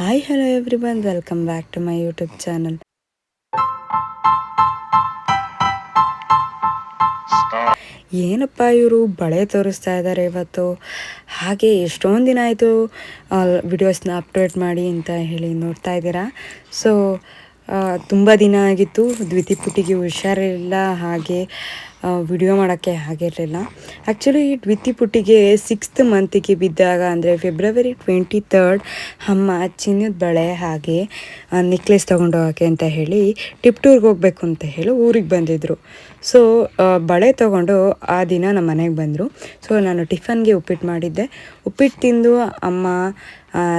Hi hello everyone welcome back to my YouTube channel ಏನಪ್ಪ ಇವರು ಬಳೆ ತೋರಿಸ್ತಾ ಇದ್ದಾರೆ ಇವತ್ತು? ಹಾಗೆ ಎಷ್ಟೊಂದು ದಿನ ಆಯಿತು ವಿಡಿಯೋಸ್ನ ಅಪ್ಡೇಟ್ ಮಾಡಿ ಅಂತ ಹೇಳಿ ನೋಡ್ತಾ ಇದ್ದೀರಾ? ಸೊ ತುಂಬ ದಿನ ಆಗಿತ್ತು. ದ್ವಿತಿ ಪುಟಿಗೆ ಹುಷಾರಿಲ್ಲ. ಹಾಗೆ ವಿಡಿಯೋ ಮಾಡೋಕ್ಕೆ ಆಗಿರಲಿಲ್ಲ. ಆ್ಯಕ್ಚುಲಿ ಈ ದ್ವಿತಿ ಪುಟ್ಟಿಗೆ ಸಿಕ್ಸ್ತ್ ಮಂತಿಗೆ ಬಿದ್ದಾಗ, ಅಂದರೆ ಫೆಬ್ರವರಿ ಟ್ವೆಂಟಿ ತರ್ಡ್ ಅಮ್ಮ ಚಿನ್ನದ ಬಳೆ ಹಾಗೆ ನೆಕ್ಲೆಸ್ ತೊಗೊಂಡೋಗೋಕ್ಕೆ ಅಂತ ಹೇಳಿ ಟಿಪ್ ಟೂರ್ಗೆ ಹೋಗಬೇಕು ಅಂತ ಹೇಳಿ ಊರಿಗೆ ಬಂದಿದ್ದರು ಸೊ ಬಳೆ ತೊಗೊಂಡು ಆ ದಿನ ನಮ್ಮ ಮನೆಗೆ ಬಂದರು. ಸೊ ನಾನು ಟಿಫನ್ಗೆ ಉಪ್ಪಿಟ್ಟು ಮಾಡಿದ್ದೆ. ಉಪ್ಪಿಟ್ಟು ತಿಂದು ಅಮ್ಮ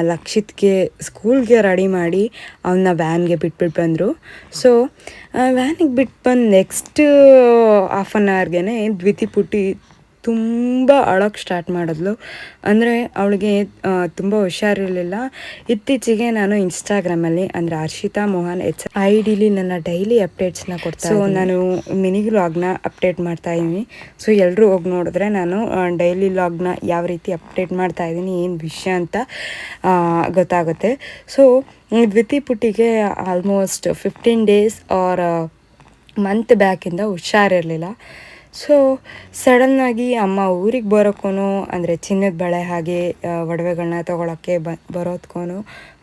ಲಕ್ಷಿತ್ಗೆ ಸ್ಕೂಲ್ಗೆ ರೆಡಿ ಮಾಡಿ ಅವನ್ನ ವ್ಯಾನ್ಗೆ ಬಿಟ್ಬಿಟ್ಟು ಬಂದರು. ಸೊ ವ್ಯಾನಿಗೆ ಬಿಟ್ಟು ಬಂದು ನೆಕ್ಸ್ಟ್ ಹಾಫ್ ಆನ್ ಅವರ್ಗೆ ದ್ವಿತಿ ಪುಟ್ಟಿ ತುಂಬ ಅಳೋಕ್ಕೆ ಸ್ಟಾರ್ಟ್ ಮಾಡಿದ್ಲು. ಅಂದರೆ ಅವಳಿಗೆ ತುಂಬ ಹುಷಾರಿರಲಿಲ್ಲ. ಇತ್ತೀಚೆಗೆ ನಾನು ಇನ್ಸ್ಟಾಗ್ರಾಮಲ್ಲಿ ಅಂದರೆ ಹರ್ಷಿತಾ ಮೋಹನ್ ಎಚ್ ಐ ಡಿಲಿ ನನ್ನ ಡೈಲಿ ಅಪ್ಡೇಟ್ಸ್ನ ಕೊಡ್ತಾ ಸೊ ನಾನು ಮಿನಿ ಲಾಗ್ನ ಅಪ್ಡೇಟ್ ಮಾಡ್ತಾ ಇದ್ದೀನಿ. ಸೊ ಎಲ್ಲರೂ ಹೋಗಿ ನೋಡಿದ್ರೆ ನಾನು ಡೈಲಿ ಲಾಗ್ನ ಯಾವ ರೀತಿ ಅಪ್ಡೇಟ್ ಮಾಡ್ತಾ ಇದ್ದೀನಿ ಏನು ವಿಷಯ ಅಂತ ಗೊತ್ತಾಗುತ್ತೆ. So ದ್ವಿತಿ ಪುಟ್ಟಿಗೆ almost fifteen days or month ಬ್ಯಾಕಿಂದ ಹುಷಾರಿರಲಿಲ್ಲ. ಸೊ ಸಡನ್ನಾಗಿ ಅಮ್ಮ ಊರಿಗೆ ಬರೋಕ್ಕೂ ಅಂದರೆ ಚಿನ್ನದ ಬಳೆ ಹಾಗೆ ಒಡವೆಗಳನ್ನ ತೊಗೊಳಕ್ಕೆ ಬ ಬರೋದ್ಕೂ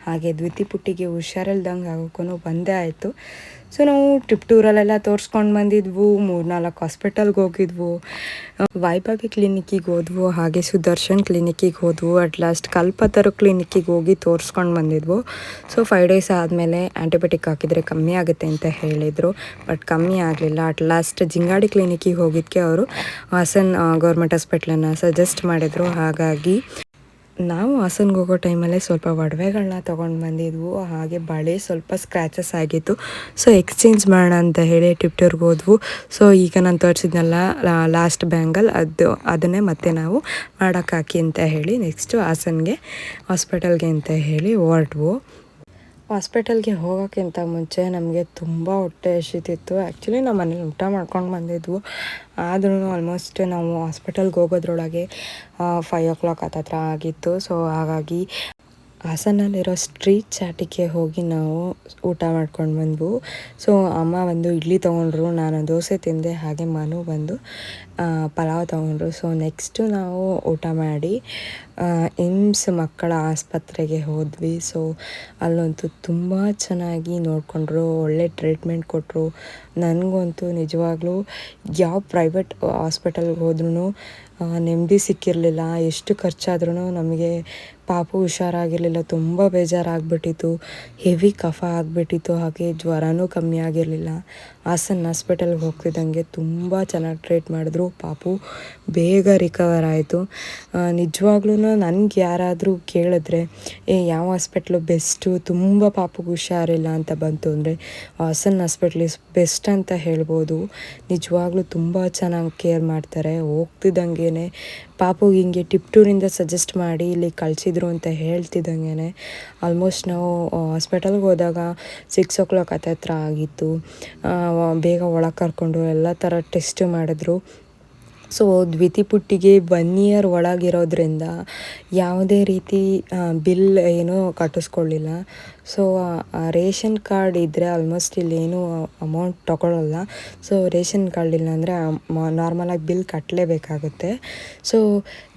ಹಾಗೆ ದ್ವಿತಿ ಪುಟ್ಟಿಗೆ ಹುಷಾರಿಲ್ದಂಗೆ ಆಗೋಕ್ಕೂ ಬಂದೇ ಆಯಿತು. ಸೊ ನಾವು ಟ್ರಿಪ್ ಟೂರಲ್ಲೆಲ್ಲ ತೋರಿಸ್ಕೊಂಡು ಬಂದಿದ್ವು. ಮೂರ್ನಾಲ್ಕು ಹಾಸ್ಪಿಟಲ್ಗೆ ಹೋಗಿದ್ವು. ವೈಭವಿ ಕ್ಲಿನಿಕ್ಕಿಗೆ ಹೋದ್ವು, ಹಾಗೆ ಸುದರ್ಶನ್ ಕ್ಲಿನಿಕ್ಕಿಗೆ ಹೋದ್ವು. ಅಟ್ ಲಾಸ್ಟ್ ಕಲ್ಪತರು ಕ್ಲಿನಿಕ್ಕಿಗೆ ಹೋಗಿ ತೋರಿಸ್ಕೊಂಡು ಬಂದಿದ್ವು. ಸೊ ಫೈವ್ ಡೇಸ್ ಆದಮೇಲೆ ಆ್ಯಂಟಿಬಯೋಟಿಕ್ ಹಾಕಿದರೆ ಕಮ್ಮಿ ಆಗುತ್ತೆ ಅಂತ ಹೇಳಿದರು. ಬಟ್ ಕಮ್ಮಿ ಆಗಲಿಲ್ಲ. ಅಟ್ ಲಾಸ್ಟ್ ಜಿಂಗಾಡಿ ಕ್ಲಿನಿಕ್ಕಿಗೆ ಹೋಗಿದ್ದಕ್ಕೆ ಅವರು ಹಾಸನ್ ಗೌರ್ಮೆಂಟ್ ಹಾಸ್ಪಿಟ್ಲನ್ನು ಸಜೆಸ್ಟ್ ಮಾಡಿದರು. ಹಾಗಾಗಿ ನಾವು ಹಾಸನ್ಗೆ ಹೋಗೋ ಟೈಮಲ್ಲೇ ಸ್ವಲ್ಪ ಒಡವೆಗಳನ್ನ ತೊಗೊಂಡು ಬಂದಿದ್ವು. ಹಾಗೆ ಬಳೆ ಸ್ವಲ್ಪ ಸ್ಕ್ರ್ಯಾಚಸ್ ಆಗಿತ್ತು. ಸೊ ಎಕ್ಸ್ಚೇಂಜ್ ಮಾಡೋಣ ಅಂತ ಹೇಳಿ ಟಿಪ್ಟರ್ಗೆ ಹೋದ್ವು. ಸೊ ಈಗ ನಾನು ತೋರಿಸಿದ್ನಲ್ಲ ಲಾಸ್ಟ್ ಬ್ಯಾಂಗಲ್ ಅದು, ಅದನ್ನೇ ಮತ್ತೆ ನಾವು ಮಾಡೋಕ್ಕಾಕಿ ಅಂತ ಹೇಳಿ ನೆಕ್ಸ್ಟು ಹಾಸನ್ಗೆ ಹಾಸ್ಪಿಟಲ್ಗೆ ಅಂತ ಹೇಳಿ ಹೊರಟ್ವು. ಹಾಸ್ಪಿಟಲ್ಗೆ ಹೋಗೋಕ್ಕಿಂತ ಮುಂಚೆ ನಮಗೆ ತುಂಬ ಹೊಟ್ಟೆ ಹಸಿತಿತ್ತು. ಆ್ಯಕ್ಚುಲಿ ನಮ್ಮ ಮನೇಲಿ ಊಟ ಮಾಡ್ಕೊಂಡು ಬಂದಿದ್ವು. ಆದ್ರೂ ಆಲ್ಮೋಸ್ಟ್ ನಾವು ಹಾಸ್ಪಿಟಲ್ಗೆ ಹೋಗೋದ್ರೊಳಗೆ ಫೈವ್ ಓ ಕ್ಲಾಕ್ ಹತ್ತತ್ರ ಆಗಿತ್ತು. ಸೊ ಹಾಗಾಗಿ ಹಾಸನಲ್ಲಿರೋ ಸ್ಟ್ರೀಟ್ ಚಾಟಿಗೆ ಹೋಗಿ ನಾವು ಊಟ ಮಾಡ್ಕೊಂಡು ಬಂದ್ವು. ಸೊ ಅಮ್ಮ ಒಂದು ಇಡ್ಲಿ ತೊಗೊಂಡ್ರು. ನಾನು ದೋಸೆ ತಿಂದೆ. ಹಾಗೆ ಮನು ಬಂದು ಪಲಾವ್ ತೊಗೊಂಡ್ರು. ಸೊ ನೆಕ್ಸ್ಟು ನಾವು ಊಟ ಮಾಡಿ ಇಮ್ಸ್ ಮಕ್ಕಳ ಆಸ್ಪತ್ರೆಗೆ ಹೋದ್ವಿ. ಸೊ ಅಲ್ಲಂತೂ ತುಂಬ ಚೆನ್ನಾಗಿ ನೋಡಿಕೊಂಡ್ರು, ಒಳ್ಳೆ ಟ್ರೀಟ್ಮೆಂಟ್ ಕೊಟ್ಟರು ನನಗಂತೂ ನಿಜವಾಗ್ಲೂ ಯಾವ ಪ್ರೈವೇಟ್ ಹಾಸ್ಪಿಟಲ್ಗೆ ಹೋದ್ರೂ ನೆಮ್ಮದಿ ಸಿಕ್ಕಿರಲಿಲ್ಲ. ಎಷ್ಟು ಖರ್ಚಾದ್ರೂ ನಮಗೆ ಪಾಪು ಹುಷಾರಾಗಿರಲಿಲ್ಲ. ತುಂಬ ಬೇಜಾರಾಗ್ಬಿಟ್ಟಿತ್ತು. ಹೆವಿ ಕಫ ಆಗಿಬಿಟ್ಟಿತ್ತು. ಹಾಗೆ ಜ್ವರನೂ ಕಮ್ಮಿ ಆಗಿರಲಿಲ್ಲ. ಹಾಸನ್ ಹಾಸ್ಪಿಟಲ್ಗೆ ಹೋಗ್ತಿದ್ದಂಗೆ ತುಂಬ ಚೆನ್ನಾಗಿ ಟ್ರೀಟ್ ಮಾಡಿದ್ರು. ಪಾಪು, ಬೇಗ ರಿಕವರ್ ಆಯಿತು. ನಿಜವಾಗ್ಲೂ ನನಗೆ ಯಾರಾದರೂ ಕೇಳಿದ್ರೆ, ಏ, ಯಾವ ಹಾಸ್ಪಿಟ್ಲು ಬೆಸ್ಟು ತುಂಬ ಪಾಪುಗೆ ಹುಷಾರಿಲ್ಲ ಅಂತ ಬಂತು ಅಂದರೆ, ಹಾಸನ್ ಹಾಸ್ಪಿಟ್ಲ್ ಇಸ್ ಬೆಸ್ಟ್ ಅಂತ ಹೇಳ್ಬೋದು. ನಿಜವಾಗ್ಲೂ ತುಂಬ ಚೆನ್ನಾಗಿ ಕೇರ್ ಮಾಡ್ತಾರೆ. ಹೋಗ್ತಿದ್ದಂಗೆ ಪಾಪುಗೆ ಹಿಂಗೆ ಟಿಪ್ಟೂರಿಂದ ಸಜೆಸ್ಟ್ ಮಾಡಿ ಇಲ್ಲಿ ಕಳಿಸಿದ್ರು ಅಂತ ಹೇಳ್ತಿದ್ದಂಗೆ ಆಲ್ಮೋಸ್ಟ್ ನಾವು ಹಾಸ್ಪಿಟಲ್ಗೆ ಹೋದಾಗ ಸಿಕ್ಸ್ ಓ ಕ್ಲಾಕ್ ಹತ್ತತ್ರ ಆಗಿತ್ತು. ಬೇಗ ಒಳಗೆ ಕರ್ಕೊಂಡು ಎಲ್ಲ ಥರ ಟೆಸ್ಟ್ ಮಾಡಿದ್ರು. ಸೊ ದ್ವಿತಿ ಪುಟ್ಟಿಗೆ ಒನ್ ಇಯರ್ ಒಳಗಿರೋದ್ರಿಂದ ಯಾವುದೇ ರೀತಿ ಬಿಲ್ ಏನೂ ಕಟ್ಟಿಸ್ಕೊಳ್ಳಿಲ್ಲ ಸೊ ರೇಷನ್ ಕಾರ್ಡ್ ಇದ್ದರೆ ಆಲ್ಮೋಸ್ಟ್ ಇಲ್ಲೇನು ಅಮೌಂಟ್ ತೊಗೊಳ್ಳಲ್ಲ ಸೊ ರೇಷನ್ ಕಾರ್ಡ್ ಇಲ್ಲ ಅಂದರೆ ನಾರ್ಮಲಾಗಿ ಬಿಲ್ ಕಟ್ಟಲೇಬೇಕಾಗುತ್ತೆ ಸೊ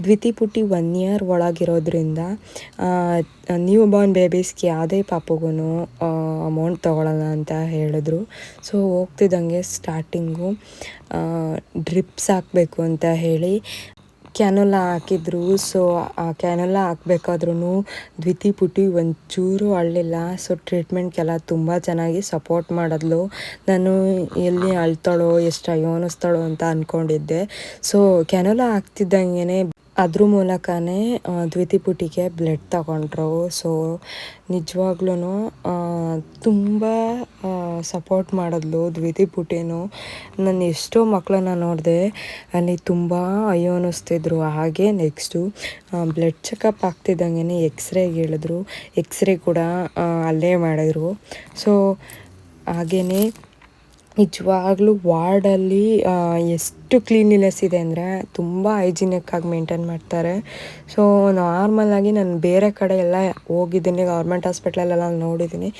ದ್ವಿತಿ ಪುಟ್ಟಿ ಒನ್ ಇಯರ್ ಒಳಗಿರೋದ್ರಿಂದ ನ್ಯೂ ಬಾರ್ನ್ ಬೇಬೀಸ್ಗೆ ಯಾವುದೇ ಪಾಪಗೂ ಅಮೌಂಟ್ ತೊಗೊಳಲ್ಲ ಅಂತ ಹೇಳಿದ್ರು. ಸೊ ಹೋಗ್ತಿದ್ದಂಗೆ ಸ್ಟಾರ್ಟಿಂಗು ಡ್ರಿಪ್ಸ್ ಹಾಕಬೇಕು ಅಂತ ಹೇಳಿ ಕ್ಯಾನೋಲ ಹಾಕಿದ್ರು. ಸೊ ಆ ಕ್ಯಾನೋಲ ಹಾಕಬೇಕಾದ್ರೂ ದ್ವಿತಿ ಪುಟಿ ಒಂಚೂರು ಅಳ್ಳಿಲ್ಲ. ಸೊ ಟ್ರೀಟ್ಮೆಂಟ್ಗೆಲ್ಲ ತುಂಬ ಚೆನ್ನಾಗಿ ಸಪೋರ್ಟ್ ಮಾಡಿದ್ಲು. ನಾನು ಎಲ್ಲಿ ಅಳ್ತಾಳೋ, ಎಷ್ಟು ಅಯ್ಯೋ ಅನ್ನಿಸ್ತಾಳೋ ಅಂತ ಅಂದ್ಕೊಂಡಿದ್ದೆ ಸೊ ಕ್ಯಾನೋಲ ಹಾಕ್ತಿದ್ದಂಗೆ ಅದ್ರ ಮೂಲಕನೇ ದ್ವಿತಿಪುಟಿಗೆ ಬ್ಲಡ್ ತಗೊಂಡ್ರು. ಸೊ ನಿಜವಾಗ್ಲೂ ತುಂಬ ಸಪೋರ್ಟ್ ಮಾಡಿದ್ಲು ದ್ವಿತಿಪುಟಿನೂ. ನಾನು ಎಷ್ಟೋ ಮಕ್ಕಳನ್ನ ನೋಡಿದೆ, ಅಲ್ಲಿ ತುಂಬ ಅಯ್ಯೋ ಅನ್ನಿಸ್ತಿದ್ರು. ಹಾಗೆ ನೆಕ್ಸ್ಟು ಬ್ಲಡ್ ಚೆಕಪ್ ಆಗ್ತಿದ್ದಂಗೆ ಎಕ್ಸ್ರೇಗೆ ಹೇಳಿದ್ರು. ಎಕ್ಸ್ರೇ ಕೂಡ ಅಲ್ಲೇ ಮಾಡಿದ್ರು. ಸೊ ಹಾಗೆಯೇ ನಿಜವಾಗ್ಲೂ ವಾರ್ಡಲ್ಲಿ ಎಷ್ಟು ಕ್ಲೀನ್ಲಿನೆಸ್ ಇದೆ ಅಂದರೆ ತುಂಬ ಹೈಜಿನಿಕ್ಕಾಗಿ ಮೇಂಟೈನ್ ಮಾಡ್ತಾರೆ. ಸೊ ನಾರ್ಮಲಾಗಿ ನಾನು ಬೇರೆ ಕಡೆ ಎಲ್ಲ ಹೋಗಿದ್ದೀನಿ ಗೌರ್ಮೆಂಟ್ ಹಾಸ್ಪಿಟ್ಲಲ್ಲೆಲ್ಲ ನೋಡಿದ್ದೀನಿ.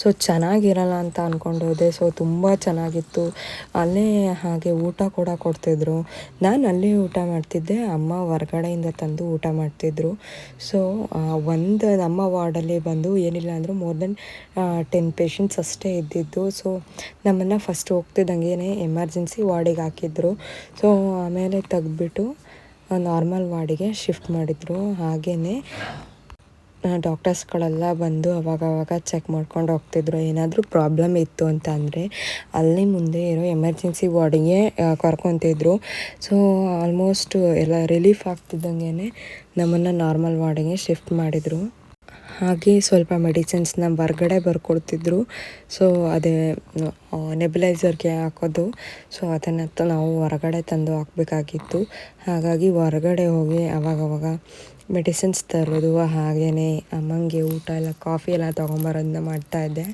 ಸೊ ಚೆನ್ನಾಗಿರಲ್ಲ ಅಂತ ಅಂದ್ಕೊಂಡು ಹೋದೆ. ಸೊ ತುಂಬ ಚೆನ್ನಾಗಿತ್ತು. ಅಲ್ಲೇ ಹಾಗೆ ಊಟ ಕೂಡ ಕೊಡ್ತಿದ್ರು. ನಾನು ಅಲ್ಲೇ ಊಟ ಮಾಡ್ತಿದ್ದೆ, ಅಮ್ಮ ಹೊರ್ಗಡೆಯಿಂದ ತಂದು ಊಟ ಮಾಡ್ತಿದ್ರು. ಸೊ ಒಂದು ನಮ್ಮ ವಾರ್ಡಲ್ಲಿ ಬಂದು ಏನಿಲ್ಲ ಅಂದರೂ ಮೋರ್ ದೆನ್ ಟೆನ್ ಪೇಷಂಟ್ಸ್ ಅಷ್ಟೇ ಇದ್ದಿದ್ದು. ಸೊ ನಮ್ಮನ್ನು ಫಸ್ಟ್ ಹೋಗ್ತಿದ್ದಂಗೆ ಎಮರ್ಜೆನ್ಸಿ ವಾರ್ಡಿಗೆ ಹಾಕಿದ್ರು. ಸೊ, ಆಮೇಲೆ ತೆಗ್ದುಬಿಟ್ಟು ನಾರ್ಮಲ್ ವಾರ್ಡಿಗೆ ಶಿಫ್ಟ್ ಮಾಡಿದರು. ಹಾಗೆಯೇ ಡಾಕ್ಟರ್ಸ್ಗಳೆಲ್ಲ ಬಂದು ಅವಾಗವಾಗ ಚೆಕ್ ಮಾಡ್ಕೊಂಡು ಹೋಗ್ತಿದ್ರು. ಏನಾದರೂ ಪ್ರಾಬ್ಲಮ್ ಇತ್ತು ಅಂತ ಅಂದರೆ ಅಲ್ಲಿ ಮುಂದೆ ಇರೋ ಎಮರ್ಜೆನ್ಸಿ ವಾರ್ಡಿಗೆ ಕರ್ಕೊತಿದ್ರು. ಸೊ, ಆಲ್ಮೋಸ್ಟ್ ಎಲ್ಲ ರಿಲೀಫ್ ಆಗ್ತಿದ್ದಂಗೆ ನಮ್ಮನ್ನು ನಾರ್ಮಲ್ ವಾರ್ಡಿಗೆ ಶಿಫ್ಟ್ ಮಾಡಿದರು. ಹಾಗೆ ಸ್ವಲ್ಪ ಮೆಡಿಸಿನ್ಸ್ನ ಹೊರ್ಗಡೆ ಬರ್ಕೊಡ್ತಿದ್ರು. ಸೊ ಅದೇ ನೆಬಿಲೈಸರ್ಗೆ ಹಾಕೋದು. ಸೊ ಅದನ್ನು ನಾವು ಹೊರಗಡೆ ತಂದು ಹಾಕಬೇಕಾಗಿತ್ತು. ಹಾಗಾಗಿ ಹೊರಗಡೆ ಹೋಗಿ ಅವಾಗವಾಗ ಮೆಡಿಸಿನ್ಸ್ ತರೋದು ಹಾಗೆಯೇ ಅಮ್ಮಂಗೆ ಊಟ ಎಲ್ಲ ಕಾಫಿ ಎಲ್ಲ ತೊಗೊಂಬರೋದನ್ನ ಮಾಡ್ತಾಯಿದ್ದೆ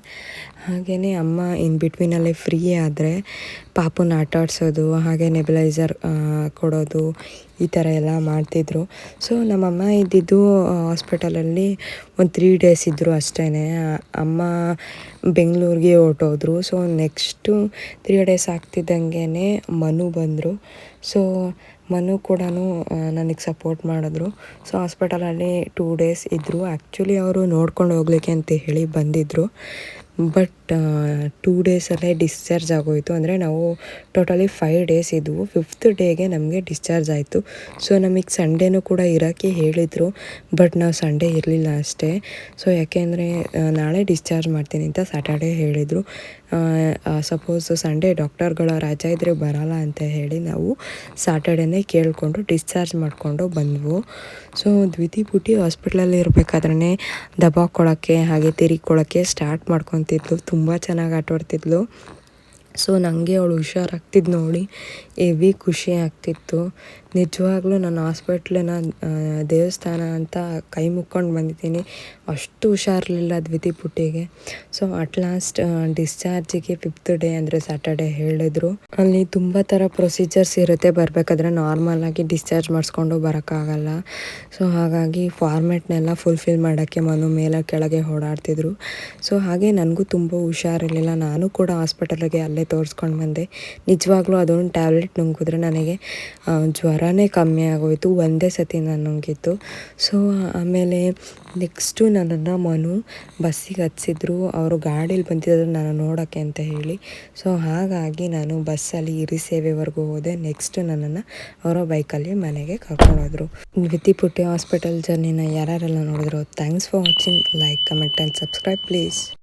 ಹಾಗೆಯೇ ಅಮ್ಮ ಇನ್ ಬಿಟ್ವೀನಲ್ಲಿ ಫ್ರೀ ಆದರೆ ಪಾಪುನ ಆಟ ಆಡಿಸೋದು, ಹಾಗೆ ನೆಬಿಲೈಸರ್ ಕೊಡೋದು, ಈ ಥರ ಎಲ್ಲ ಮಾಡ್ತಿದ್ರು. ಸೊ ನಮ್ಮಮ್ಮ ಇದ್ದಿದ್ದು ಹಾಸ್ಪಿಟಲಲ್ಲಿ ಒಂದು ತ್ರೀ ಡೇಸ್ ಇದ್ದರು ಅಷ್ಟೇ ಅಮ್ಮ ಬೆಂಗಳೂರಿಗೆ ಹೊರ್ಟೋದ್ರು. ಸೊ ನೆಕ್ಸ್ಟು ತ್ರೀ ಡೇಸ್ ಆಗ್ತಿದ್ದಂಗೆ ಮನು ಬಂದರು. ಸೊ ಮನು ಕೂಡ ನನಗೆ ಸಪೋರ್ಟ್ ಮಾಡಿದ್ರು. ಸೊ ಹಾಸ್ಪಿಟಲಲ್ಲಿ ಟೂ ಡೇಸ್ ಇದ್ದರು ಆ್ಯಕ್ಚುಲಿ ಅವರು ನೋಡ್ಕೊಂಡು ಹೋಗ್ಲಿಕ್ಕೆ ಅಂತ ಹೇಳಿ ಬಂದಿದ್ದರು ಬಟ್ ಟೂ ಡೇಸಲ್ಲೇ ಡಿಸ್ಚಾರ್ಜ್ ಆಗೋಯಿತು. ಅಂದರೆ ನಾವು ಟೋಟಲಿ ಫೈವ್ ಡೇಸ್ ಇದ್ವು. ಫಿಫ್ತ್ ಡೇಗೆ ನಮಗೆ ಡಿಸ್ಚಾರ್ಜ್ ಆಯಿತು. ಸೊ ನಮಗೆ ಸಂಡೇನೂ ಕೂಡ ಇರೋಕ್ಕೆ ಹೇಳಿದರು. ಬಟ್ ನಾವು ಸಂಡೇ ಇರಲಿಲ್ಲ ಅಷ್ಟೇ. ಸೊ ಯಾಕೆಂದರೆ ನಾಳೆ ಡಿಸ್ಚಾರ್ಜ್ ಮಾಡ್ತೀನಿ ಅಂತ ಸ್ಯಾಟರ್ಡೇ ಹೇಳಿದರು. ಸಪೋಸ್ ಸಂಡೇ ಡಾಕ್ಟರ್ಗಳ ರಜೆ ಇದ್ದರೆ ಬರೋಲ್ಲ ಅಂತ ಹೇಳಿ ನಾವು ಸ್ಯಾಟರ್ಡೇನೇ ಕೇಳಿಕೊಂಡು ಡಿಸ್ಚಾರ್ಜ್ ಮಾಡಿಕೊಂಡು ಬಂದವು. ಸೊ ದ್ವಿತಿ ಪುಟಿ ಹಾಸ್ಪಿಟ್ಲಲ್ಲಿ ಇರಬೇಕಾದ್ರೆ ದಬಾಕೊಳ್ಳೋಕ್ಕೆ ಹಾಗೆ ತಿರುಗಿಕೊಳ್ಳೋಕ್ಕೆ ಸ್ಟಾರ್ಟ್ ಮಾಡ್ಕೊತಿದ್ಲು ತುಂಬ ಚೆನ್ನಾಗಿ ಆಟಾಡ್ತಿದ್ಲು. ಸೊ ನನಗೆ ಅವಳು ಹುಷಾರಾಗ್ತಿದ್ದು ನೋಡಿ ಎವಿ ಖುಷಿ ಆಗ್ತಿತ್ತು. ನಿಜವಾಗ್ಲೂ ನಾನು ಹಾಸ್ಪಿಟ್ಲಿನ ದೇವಸ್ಥಾನ ಅಂತ ಕೈ ಮುಕ್ಕೊಂಡು ಬಂದಿದ್ದೀನಿ. ಅಷ್ಟು ಹುಷಾರಿರಲಿಲ್ಲ ದ್ವಿತಿ ಪುಟ್ಟಿಗೆ. ಸೊ ಅಟ್ ಲಾಸ್ಟ್ ಡಿಸ್ಚಾರ್ಜಿಗೆ ಫಿಫ್ತ್ ಡೇ ಅಂದರೆ ಸ್ಯಾಟರ್ಡೇ ಹೇಳಿದ್ರು. ಅಲ್ಲಿ ತುಂಬ ಥರ ಪ್ರೊಸೀಜರ್ಸ್ ಇರುತ್ತೆ. ಬರಬೇಕಾದ್ರೆ ನಾರ್ಮಲಾಗಿ ಡಿಸ್ಚಾರ್ಜ್ ಮಾಡಿಸ್ಕೊಂಡು ಬರೋಕ್ಕಾಗಲ್ಲ. ಸೊ ಹಾಗಾಗಿ ಫಾರ್ಮೆಟ್ನೆಲ್ಲ ಫುಲ್ಫಿಲ್ ಮಾಡೋಕ್ಕೆ ಮನು ಮೇಲೆ ಕೆಳಗೆ ಓಡಾಡ್ತಿದ್ರು. ಸೊ ಹಾಗೆ ನನಗೂ ತುಂಬ ಹುಷಾರಿರಲಿಲ್ಲ. ನಾನು ಕೂಡ ಹಾಸ್ಪಿಟಲ್ಗೆ ಅಲ್ಲೇ ತೋರಿಸ್ಕೊಂಡು ಬಂದೆ. ನಿಜವಾಗ್ಲೂ ಅದೊಂದು ಟ್ಯಾಬ್ಲೆಟ್ ನುಂಗಿದ್ರೆ ನನಗೆ ಜ್ವರನೇ ಕಮ್ಮಿ ಆಗೋಯಿತು, ಒಂದೇ ಸತಿ ನಾನು ಸೊ ಆಮೇಲೆ ನೆಕ್ಸ್ಟು ನನ್ನನ್ನು ಮನು ಬಸ್ಸಿಗೆ ಹತ್ಸಿದ್ರು. ಅವರು ಗಾಡೀಲಿ ಬಂದಿದ್ರು ನಾನು ನೋಡೋಕ್ಕೆ ಅಂತ ಹೇಳಿ. ಸೊ ಹಾಗಾಗಿ ನಾನು ಬಸ್ಸಲ್ಲಿ ಇರಿ ಸೇವೆವರೆಗೂ ಹೋದೆ. ನೆಕ್ಸ್ಟ್ ನನ್ನನ್ನು ಅವರ ಬೈಕಲ್ಲಿ ಮನೆಗೆ ಕರ್ಕೊಂಡೋದ್ರು. ವಿತಿಪುಟ್ಟಿ ಹಾಸ್ಪಿಟಲ್ ಜರ್ನಿನ ಯಾರ್ಯಾರೆಲ್ಲ ನೋಡಿದ್ರು thanks for watching like comment and subscribe please